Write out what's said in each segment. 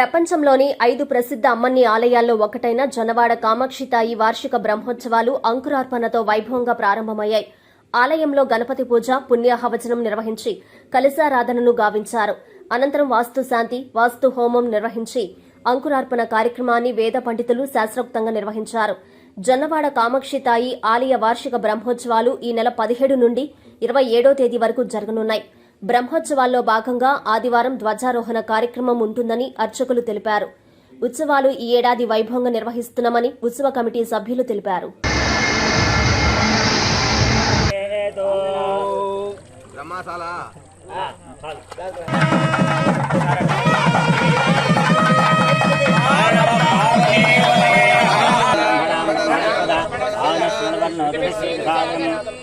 ప్రపంచంలోని ఐదు ప్రసిద్ధ అమ్మన్ని ఆలయాల్లో ఒకటైన జనవాడ కామాక్షితాయి వార్షిక బ్రహ్మోత్సవాలు అంకురార్పణతో వైభవంగా ప్రారంభమయ్యాయి. ఆలయంలో గణపతి పూజ పుణ్యాహవచనం నిర్వహించి కలశారాధనను గావించారు. అనంతరం వాస్తు శాంతి వాస్తు హోమం నిర్వహించి అంకురార్పణ కార్యక్రమాన్ని వేద పండితులు శాస్త్రోక్తంగా నిర్వహించారు. జన్నవాడ కామాక్షితాయి ఆలయ వార్షిక బ్రహ్మోత్సవాలు ఈ నెల పదిహేడు నుండి ఇరవై ఏడో తేదీ వరకు జరగనున్నాయి. బ్రహ్మోత్సవాల్లో భాగంగా ఆదివారం ధ్వజారోహణ కార్యక్రమం ఉంటుందని అర్చకులు తెలిపారు. ఉత్సవాలు ఈ ఏడాది వైభవంగా నిర్వహిస్తున్నామని ఉత్సవ కమిటీ సభ్యులు తెలిపారు. బ్రహ్మశాల.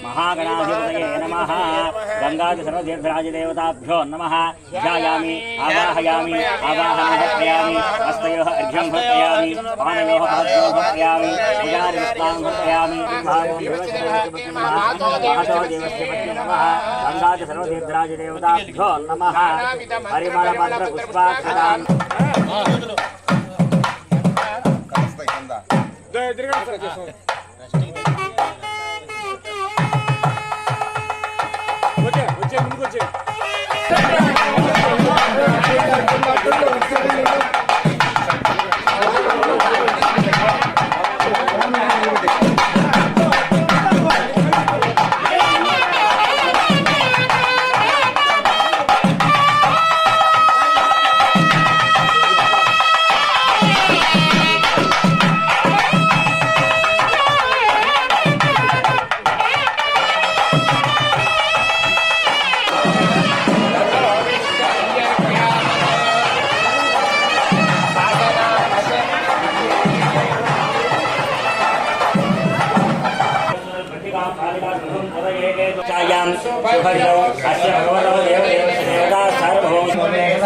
మహాగణాధిపతయే నమ. గంగాది సర్వదీర్ఘరాజదేవతాభ్యో నమ ధ్యాయామి ఆవాహయామి ఆవాహనం భర్తయామి హస్తయో అర్ఘ్యం భర్తయామి పానయో పాద్యో భర్తయామి ఉదారి విస్లాం భర్తయామి నమ గంగాది సర్వదీర్ఘరాజదేవతాభ్యో నమ పరిమళ మంత్ర పుష్పాక్షరాన్ కలుస్తాయి ఛాయాం శుభర్యో అస్య భవనో దేవ దేవస్య దేవతా సార్వభౌమ శుక్రేణ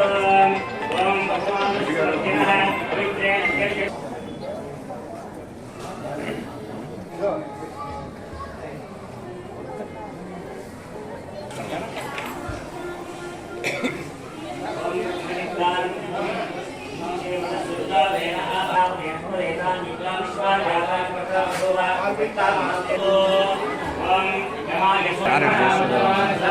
టార్గెట్ చేస్తున్నారు